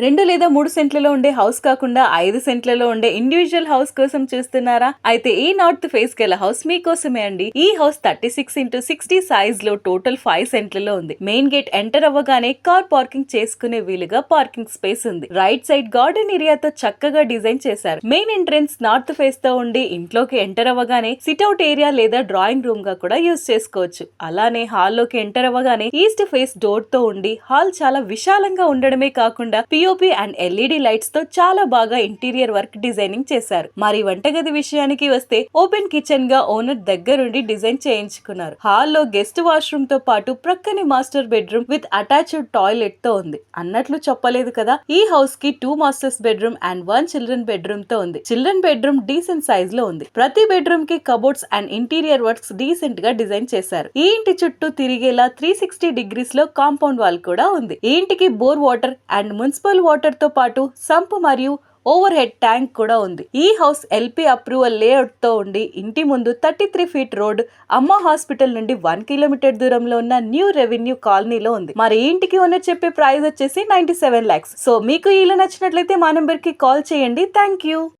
రెండు లేదా మూడు సెంట్లలో ఉండే హౌస్ కాకుండా ఐదు సెంట్లలో ఉండే ఇండివిజువల్ హౌస్ కోసం చూస్తున్నారా? అయితే ఈ నార్త్ ఫేస్ గల హౌస్ మీకోసమే అండి. ఈ house thirty six into sixty సైజ్లో టోటల్ ఫైవ్ సెంట్లలో ఉంది. మెయిన్ గేట్ ఎంటర్ అవ్వగానే కార్ పార్కింగ్ చేసుకునే వీలుగా పార్కింగ్ స్పేస్ ఉంది. రైట్ సైడ్ గార్డెన్ ఏరియాతో చక్కగా డిజైన్ చేశారు. మెయిన్ ఎంట్రెన్స్ నార్త్ ఫేస్తో ఉండి ఇంట్లోకి ఎంటర్ అవ్వగానే సిట్అవుట్ ఏరియా లేదా డ్రాయింగ్ రూమ్గా కూడా యూజ్ చేసుకోవచ్చు. అలానే హాల్లోకి ఎంటర్ అవ్వగానే ఈస్ట్ ఫేస్ డోర్తో ఉండి హాల్ చాలా విశాలంగా ఉండడమే కాకుండా పిఓపి అండ్ ఎల్ఈడి లైట్స్తో చాలా బాగా ఇంటీరియర్ వర్క్ డిజైనింగ్ చేశారు. మరి వంటగది విషయానికి వస్తే ఓపెన్ కిచెన్గా ఓనర్ దగ్గరుండి డిజైన్ చేయించుకున్నారు. హాల్లో గెస్ట్ వాష్రూమ్తో పాటు ప్రక్కనే మాస్టర్ బెడ్రూమ్ విత్ అటాచ్డ్ టాయిలెట్తో ఉంది. అన్నట్లు చెప్పలేదు కదా ఈ హౌస్కి two masters bedroom and one children బెడ్రూమ్తో ఉంది. చిల్డ్రన్ బెడ్రూమ్ డీసెంట్ సైజ్లో ఉంది. ప్రతి బెడ్రూమ్కి కబోర్డ్స్ అండ్ ఇంటీరియర్ వర్క్స్ డీసెంట్గా డిజైన్ చేశారు. ఈ ఇంటి చుట్టూ తిరిగేలా త్రీ సిక్స్టీ డిగ్రీస్లో కాంపౌండ్ వాల్ కూడా ఉంది. ఈ ఇంటికి బోర్ వాటర్ అండ్ మున్సిపల్ వాటర్తో పాటు సంప్ మరియు ఓవర్ హెడ్ ట్యాంక్ కూడా ఉంది. ఈ హౌస్ ఎల్పి అప్రూవల్ లేఅవుట్తో ఉండి ఇంటి ముందు thirty three feet road Amma hospital నుండి వన్ కిలోమీటర్ దూరంలో ఉన్న న్యూ రెవెన్యూ కాలనీలో ఉంది. మరి ఇంటికి ఓనర్ చెప్పే ప్రైస్ వచ్చేసి నైన్టీ సెవెన్ లాక్స్ సో మీకు ఇల్లు నచ్చినట్లయితే మా నెంబర్కి కాల్ చేయండి. Thank you